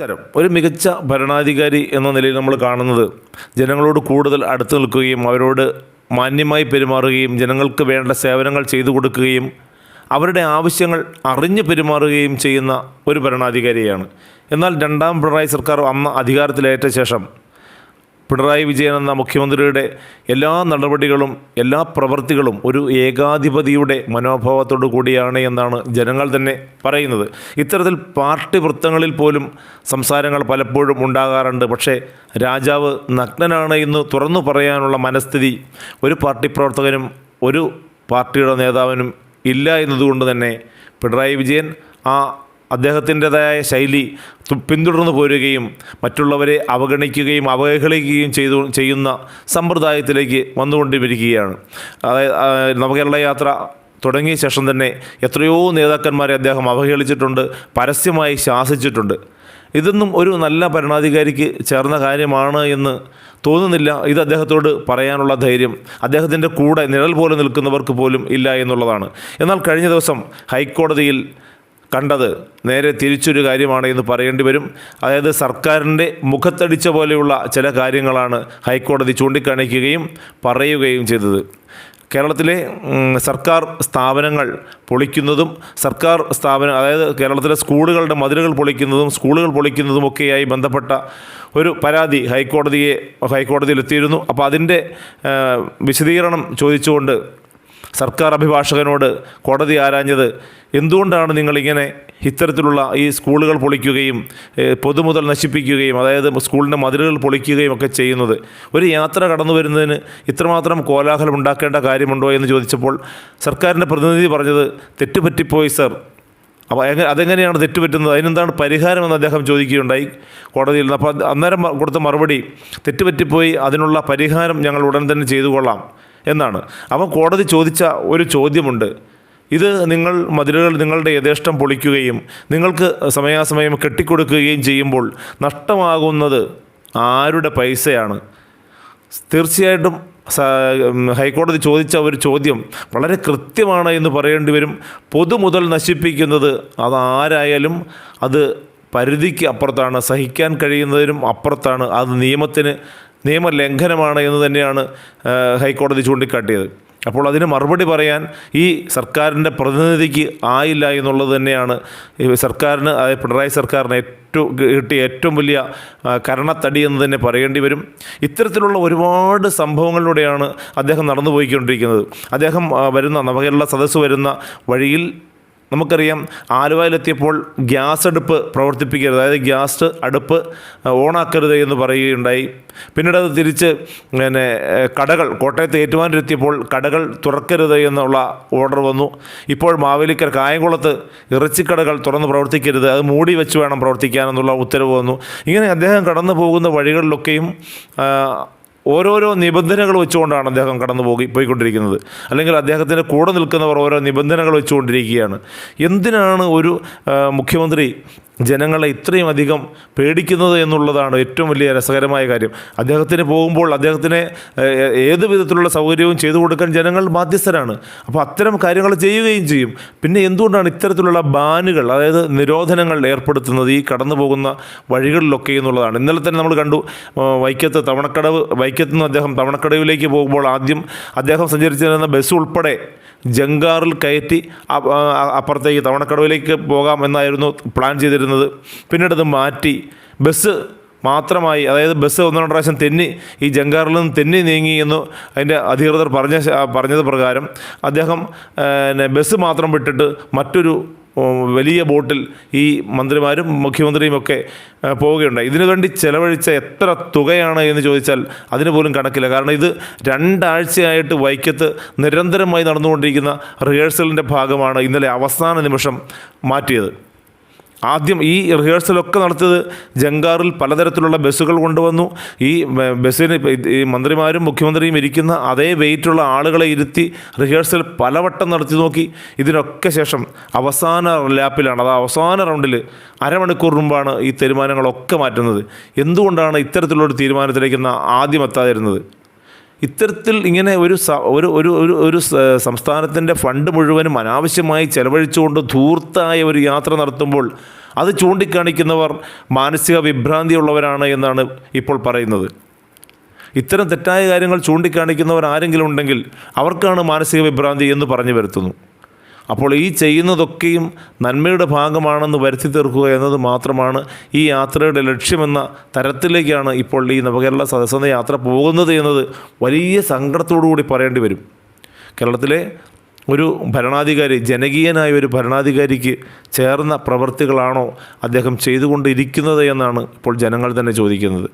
നമസ്കാരം. ഒരു മികച്ച ഭരണാധികാരി എന്ന നിലയിൽ നമ്മൾ കാണുന്നത് ജനങ്ങളോട് കൂടുതൽ അടുത്തു നിൽക്കുകയും അവരോട് മാന്യമായി പെരുമാറുകയും ജനങ്ങൾക്ക് വേണ്ട സേവനങ്ങൾ ചെയ്തു കൊടുക്കുകയും അവരുടെ ആവശ്യങ്ങൾ അറിഞ്ഞ് പെരുമാറുകയും ചെയ്യുന്ന ഒരു ഭരണാധികാരിയാണ്. എന്നാൽ രണ്ടാം പിണറായി സർക്കാർ അന്ന് അധികാരത്തിലേറ്റ ശേഷം പിണറായി വിജയൻ എന്ന മുഖ്യമന്ത്രിയുടെ എല്ലാ നടപടികളും എല്ലാ പ്രവൃത്തികളും ഒരു ഏകാധിപതിയുടെ മനോഭാവത്തോടു കൂടിയാണ് എന്നാണ് ജനങ്ങൾ തന്നെ പറയുന്നത്. ഇത്തരത്തിൽ പാർട്ടി വൃത്തങ്ങളിൽ പോലും സംസാരങ്ങൾ പലപ്പോഴും ഉണ്ടാകാറുണ്ട്. പക്ഷേ രാജാവ് നഗ്നനാണ് എന്ന് തുറന്നു പറയാനുള്ള മനസ്ഥിതി ഒരു പാർട്ടി പ്രവർത്തകനും ഒരു പാർട്ടിയുടെ നേതാവിനും ഇല്ല എന്നതുകൊണ്ട് തന്നെ പിണറായി വിജയൻ ആ അദ്ദേഹത്തിന്റെതായ ശൈലി പിന്തുടർന്നു പോരുകയും മറ്റുള്ളവരെ അവഗണിക്കുകയും അവഹേളിക്കുകയും ചെയ്തു ചെയ്യുന്ന സമ്പ്രദായത്തിലേക്ക് വന്നുകൊണ്ടിരിക്കുകയാണ്. അതായത് നവകേരള യാത്ര തുടങ്ങിയ ശേഷം തന്നെ എത്രയോ നേതാക്കന്മാരെ അദ്ദേഹം അവഹേളിച്ചിട്ടുണ്ട് പരസ്യമായി ശാസിച്ചിട്ടുണ്ട്. ഇതൊന്നും ഒരു നല്ല ഭരണാധികാരിക്ക് ചേർന്ന കാര്യമാണ് എന്ന് തോന്നുന്നില്ല. ഇത് അദ്ദേഹത്തോട് പറയാനുള്ള ധൈര്യം അദ്ദേഹത്തിന്റെ കൂടെ നിഴൽ പോലെ നിൽക്കുന്നവർക്ക് പോലും ഇല്ല എന്നുള്ളതാണ്. എന്നാൽ കഴിഞ്ഞ ദിവസം ഹൈക്കോടതിയിൽ കണ്ടത്. നേരെ തിരിച്ചൊരു കാര്യമാണ് എന്ന് പറയേണ്ടി വരും. അതായത് സർക്കാരിന്റെ മുഖത്തടിച്ച പോലെയുള്ള ചില കാര്യങ്ങളാണ് ഹൈക്കോടതി ചൂണ്ടിക്കാണിക്കുകയും പറയുകയും ചെയ്തത്. കേരളത്തിലെ സർക്കാർ സ്ഥാപനങ്ങൾ പൊളിക്കുന്നതും സർക്കാർ സ്ഥാപനം അതായത് കേരളത്തിലെ സ്കൂളുകളുടെ മതിലുകൾ പൊളിക്കുന്നതും സ്കൂളുകൾ പൊളിക്കുന്നതുമൊക്കെയായി ബന്ധപ്പെട്ട ഒരു പരാതി ഹൈക്കോടതിയെ ഹൈക്കോടതിയിൽ എത്തിയിരുന്നു. അപ്പോൾ അതിന്റെ വിശദീകരണം ചോദിച്ചുകൊണ്ട് സർക്കാർ അഭിഭാഷകനോട് കോടതി ആരാഞ്ഞത്? എന്തുകൊണ്ടാണ് നിങ്ങളിങ്ങനെ ഇത്തരത്തിലുള്ള ഈ സ്കൂളുകൾ പൊളിക്കുകയും പൊതുമുതൽ നശിപ്പിക്കുകയും അതായത് സ്കൂളിന്റെ മതിലുകൾ പൊളിക്കുകയും ഒക്കെ ചെയ്യുന്നത്? ഒരു യാത്ര കടന്നു വരുന്നതിന് ഇത്രമാത്രം കോലാഹലം ഉണ്ടാക്കേണ്ട കാര്യമുണ്ടോ എന്ന് ചോദിച്ചപ്പോൾ സർക്കാരിന്റെ പ്രതിനിധി പറഞ്ഞത് തെറ്റുപറ്റിപ്പോയി സർ. അപ്പോൾ എങ്ങനെ അതെങ്ങനെയാണ് തെറ്റുപറ്റുന്നത്? അതിനെന്താണ് പരിഹാരമെന്ന് അദ്ദേഹം ചോദിക്കുകയുണ്ടായി കോടതിയിൽ. അപ്പോൾ അന്നേരം കൊടുത്ത മറുപടി തെറ്റുപറ്റിപ്പോയി അതിനുള്ള പരിഹാരം ഞങ്ങൾ ഉടൻ തന്നെ ചെയ്തു കൊള്ളാം എന്നാണ്. അപ്പം കോടതി ചോദിച്ച ഒരു ചോദ്യമുണ്ട്. ഇത് നിങ്ങൾ മതിലുകൾ നിങ്ങളുടെ യഥേഷ്ടം പൊളിക്കുകയും നിങ്ങൾക്ക് സമയാസമയം കെട്ടിക്കൊടുക്കുകയും ചെയ്യുമ്പോൾ നഷ്ടമാകുന്നത് ആരുടെ പൈസയാണ്? തീർച്ചയായിട്ടും ഹൈക്കോടതി ചോദിച്ച ഒരു ചോദ്യം വളരെ കൃത്യമാണ് എന്ന് പറയേണ്ടി വരും. പൊതുമുതൽ നശിപ്പിക്കുന്നത് അതാരായാലും അത് പരിധിക്ക് അപ്പുറത്താണ്. സഹിക്കാൻ കഴിയുന്നതിനും അപ്പുറത്താണ്. അത് നിയമത്തിന് നിയമലംഘനമാണ് എന്ന് തന്നെയാണ് ഹൈക്കോടതി ചൂണ്ടിക്കാട്ടിയത്. അപ്പോൾ അതിന് മറുപടി പറയാൻ ഈ സർക്കാരിന്റെ പ്രതിനിധിക്ക് ആയില്ല എന്നുള്ളത് തന്നെയാണ് സർക്കാരിന് അതായത് പിണറായി സർക്കാരിന് ഏറ്റവും കിട്ടിയ ഏറ്റവും വലിയ കരണത്തടി എന്ന് തന്നെ പറയേണ്ടി വരും. ഇത്തരത്തിലുള്ള ഒരുപാട് സംഭവങ്ങളിലൂടെയാണ് അദ്ദേഹം നടന്നു പോയിക്കൊണ്ടിരിക്കുന്നത് അദ്ദേഹം വരുന്ന നവകേരള സദസ്സ് വരുന്ന വഴിയിൽ നമുക്കറിയാം ആലുവയിലെത്തിയപ്പോൾ ഗ്യാസ് അടുപ്പ് പ്രവർത്തിപ്പിക്കരുത്. അതായത് ഗ്യാസ് അടുപ്പ് ഓണാക്കരുത് എന്ന് പറയുകയുണ്ടായി. പിന്നീട് അത് തിരിച്ച് പിന്നെ കടകൾ കോട്ടയത്ത് ഏറ്റുമാനിലെത്തിയപ്പോൾ കടകൾ തുറക്കരുത് എന്നുള്ള ഓർഡർ വന്നു. ഇപ്പോൾ മാവേലിക്കർ കായംകുളത്ത് ഇറച്ചിക്കടകൾ തുറന്ന് പ്രവർത്തിക്കരുത്. അത് മൂടി വെച്ച് വേണം പ്രവർത്തിക്കാനെന്നുള്ള ഉത്തരവ് വന്നു. ഇങ്ങനെ അദ്ദേഹം കടന്നു പോകുന്ന വഴികളിലൊക്കെയും ഓരോരോ നിബന്ധനകൾ വെച്ചുകൊണ്ടാണ് അദ്ദേഹം കടന്നു പോയി പോയിക്കൊണ്ടിരിക്കുന്നത്. അല്ലെങ്കിൽ അദ്ദേഹത്തിന്റെ കൂടെ നിൽക്കുന്നവർ ഓരോ നിബന്ധനകൾ വെച്ചുകൊണ്ടിരിക്കുകയാണ്. എന്തിനാണ് ഒരു മുഖ്യമന്ത്രി ജനങ്ങളെ ഇത്രയും അധികം പേടിക്കുന്നത് എന്നുള്ളതാണ് ഏറ്റവും വലിയ രസകരമായ കാര്യം. അദ്ദേഹത്തിന് പോകുമ്പോൾ അദ്ദേഹത്തിന് ഏത് വിധത്തിലുള്ള സൗകര്യവും ചെയ്തു കൊടുക്കാൻ ജനങ്ങൾ ബാധ്യസ്ഥരാണ്. അപ്പോൾ അത്തരം കാര്യങ്ങൾ ചെയ്യുകയും ചെയ്യും. പിന്നെ എന്തുകൊണ്ടാണ് ഇത്തരത്തിലുള്ള ബാനുകൾ അതായത് നിരോധനങ്ങൾ ഏർപ്പെടുത്തുന്നത് ഈ കടന്നു പോകുന്ന വഴികളിലൊക്കെ എന്നുള്ളതാണ്. ഇന്നലെ തന്നെ നമ്മൾ കണ്ടു വൈക്കത്ത് തവണക്കടവ് വൈക്കത്ത് നിന്ന് അദ്ദേഹം തവണക്കടവിലേക്ക് പോകുമ്പോൾ ആദ്യം അദ്ദേഹം സഞ്ചരിച്ചിരുന്ന ബസ് ഉൾപ്പെടെ ജങ്കാറിൽ കയറ്റി അപ്പുറത്തേക്ക് തവണക്കടവിലേക്ക് പോകാം എന്നായിരുന്നു പ്ലാൻ ചെയ്തിരുന്നത്. പിന്നീട് അത് മാറ്റി. ബസ് മാത്രമായി അതായത് ബസ് ഒന്നോ പ്രാവശ്യം തെന്നി ഈ ജങ്കാറിൽ നിന്ന് തെന്നി നീങ്ങി എന്ന് അതിന്റെ അധികൃതർ പറഞ്ഞ പറഞ്ഞത് പ്രകാരം അദ്ദേഹം ബസ് മാത്രം വിട്ടിട്ട് മറ്റൊരു വലിയ ബോട്ടിൽ ഈ മന്ത്രിമാരും മുഖ്യമന്ത്രിയും ഒക്കെ പോവുകയുണ്ടായി. ഇതിനു വേണ്ടി ചെലവഴിച്ച എത്ര തുകയാണ് എന്ന് ചോദിച്ചാൽ അതിന് പോലും കണക്കില്ല. കാരണം ഇത് രണ്ടാഴ്ചയായിട്ട് വൈക്കത്ത് നിരന്തരമായി നടന്നുകൊണ്ടിരിക്കുന്ന റിഹേഴ്സലിന്റെ ഭാഗമാണ് ഇന്നലെ അവസാന നിമിഷം മാറ്റിയത്. ആദ്യം ഈ റിഹേഴ്സലൊക്കെ നടത്തിയത് ജങ്കാറിൽ പലതരത്തിലുള്ള ബസ്സുകൾ കൊണ്ടുവന്നു. ഈ ബസ്സിന് ഈ മന്ത്രിമാരും മുഖ്യമന്ത്രിയും ഇരിക്കുന്ന അതേ വെയിറ്റുള്ള ആളുകളെ ഇരുത്തി റിഹേഴ്സൽ പലവട്ടം നടത്തി നോക്കി. ഇതിനൊക്കെ ശേഷം അവസാന ലാപ്പിലാണ് അത് അവസാന റൗണ്ടിൽ അരമണിക്കൂർ മുമ്പാണ് ഈ തീരുമാനങ്ങളൊക്കെ മാറ്റുന്നത്. എന്തുകൊണ്ടാണ് ഇത്തരത്തിലുള്ളൊരു തീരുമാനത്തിലേക്ക് ആദ്യം എത്താതിരുന്നത്? ഇത്തരത്തിൽ ഇങ്ങനെ ഒരു ഒരു ഒരു ഒരു ഒരു സംസ്ഥാനത്തിന്റെ ഫണ്ട് മുഴുവനും അനാവശ്യമായി ചെലവഴിച്ചുകൊണ്ട് ധൂർത്തായ ഒരു യാത്ര നടത്തുമ്പോൾ അത് ചൂണ്ടിക്കാണിക്കുന്നവർ മാനസിക വിഭ്രാന്തിയുള്ളവരാണ് എന്നാണ് ഇപ്പോൾ പറയുന്നത്. ഇത്തരം തെറ്റായ കാര്യങ്ങൾ ചൂണ്ടിക്കാണിക്കുന്നവർ ആരെങ്കിലും ഉണ്ടെങ്കിൽ അവർക്കാണ് മാനസിക വിഭ്രാന്തി എന്ന് പറഞ്ഞു വരുത്തുന്നു. അപ്പോൾ ഈ ചെയ്യുന്നതൊക്കെയും നന്മയുടെ ഭാഗമാണെന്ന് വരുത്തി തീർക്കുക എന്നത് മാത്രമാണ് ഈ യാത്രയുടെ ലക്ഷ്യമെന്ന തരത്തിലേക്കാണ് ഇപ്പോൾ ഈ നവകേരള സദസ്സെന്ന യാത്ര പോകുന്നത് എന്നത് വലിയ കൂടി പറയേണ്ടി വരും. കേരളത്തിലെ ഒരു ഭരണാധികാരി ജനകീയനായ ഒരു ഭരണാധികാരിക്ക് ചേർന്ന പ്രവൃത്തികളാണോ അദ്ദേഹം ചെയ്തുകൊണ്ടിരിക്കുന്നത് എന്നാണ് ഇപ്പോൾ ജനങ്ങൾ തന്നെ ചോദിക്കുന്നത്.